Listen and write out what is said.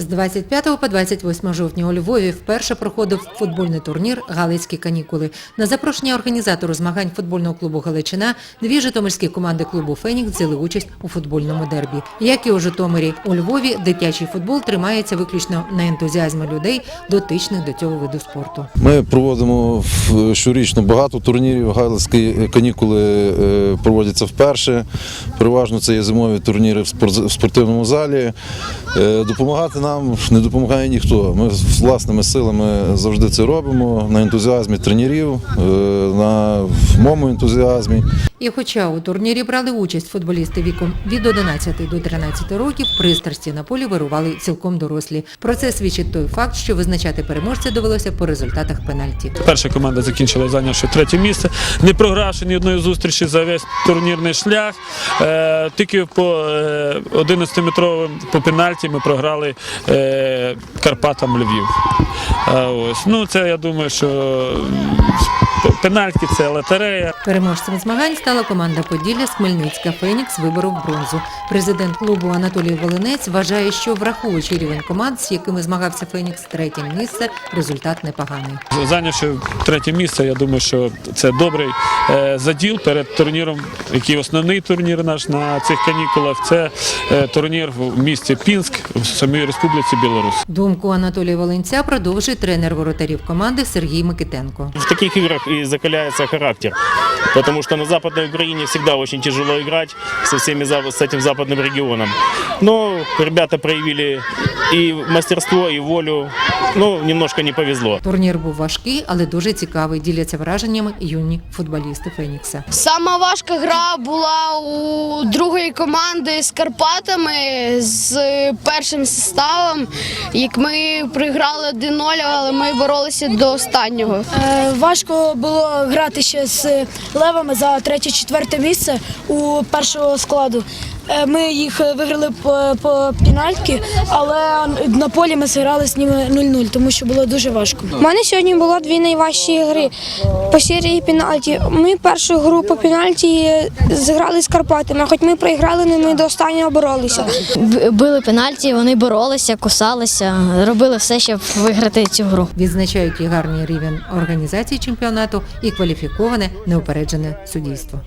З 25 по 28 жовтня у Львові вперше проходив футбольний турнір Галицькі канікули. На запрошення організатору змагань футбольного клубу Галичина дві житомирські команди клубу Фенікс взяли участь у футбольному дербі. Як і у Житомирі, у Львові дитячий футбол тримається виключно на ентузіазмі людей, дотичних до цього виду спорту. Ми проводимо щорічно багато турнірів. Галицькі канікули е, проводяться вперше. Переважно це є зимові турніри в спорт- в спортивному залі. Е, Допомагати нам не допомагає ніхто. Ми власними силами завжди це робимо на ентузіазмі тренерів, е, на моєму ентузіазмі. І хоча у турнірі брали участь футболісти віком від 11 до 13 років, пристрасті на полі вирували цілком дорослі. Про це свідчить той факт, що визначати переможця довелося по результатах пенальті. Перша команда закінчила зайнявши третє місце, не програвши ні одної зустрічі за весь турнірний шлях. Е, тільки по е, 11-метровим по пенальті ми програли е, Карпатам Львів. Ось. Ну, це я думаю, що пенальті це лотерея. Переможцем змагань стала команда Поділля з Хмельницька Фенікс виборов бронзу. Президент клубу Анатолій Волинець вважає, що враховуючи рівень команд, з якими змагався Фенікс, третє місце результат непоганий. Зайнявши третє місце, я думаю, що це добрий е, заділ перед турніром, який основний турнір наш на цих канікулах. Це е, турнір в місті Пінськ в самій Республіці Білорусь. Думку Анатолія Волинця продовжує тренер воротарів команди Сергій Микитенко. В таких играх и закаляется характер, потому что на Западной Украине всегда очень тяжело играть со всеми с этим западным регионом. Но ребята проявили и мастерство, и волю. Ну, немножко не повезло. Турнір був важкий, але дуже цікавий. Діляться враженнями юні футболісти Фенікса. Сама важка гра була у другої команди з Карпатами з першим составом. Як ми приграли 1-0, але ми боролися до останнього. Е, Важко було грати ще з левами за третє-четверте місце у першого складу. Е, Ми їх виграли по, по пенальтки, але на полі ми зіграли з ними 0-0, тому що було дуже важко. У мене сьогодні було дві найважчі гри по серії пенальті. Ми першу гру по пенальті зіграли з Карпатами, хоч ми проіграли, але ми до останнього боролися. Били пенальті, вони боролися, кусалися, робили все, щоб виграти цю гру. Відзначають і гарний рівень організації чемпіонату, і кваліфіковане неупереджене суддівство.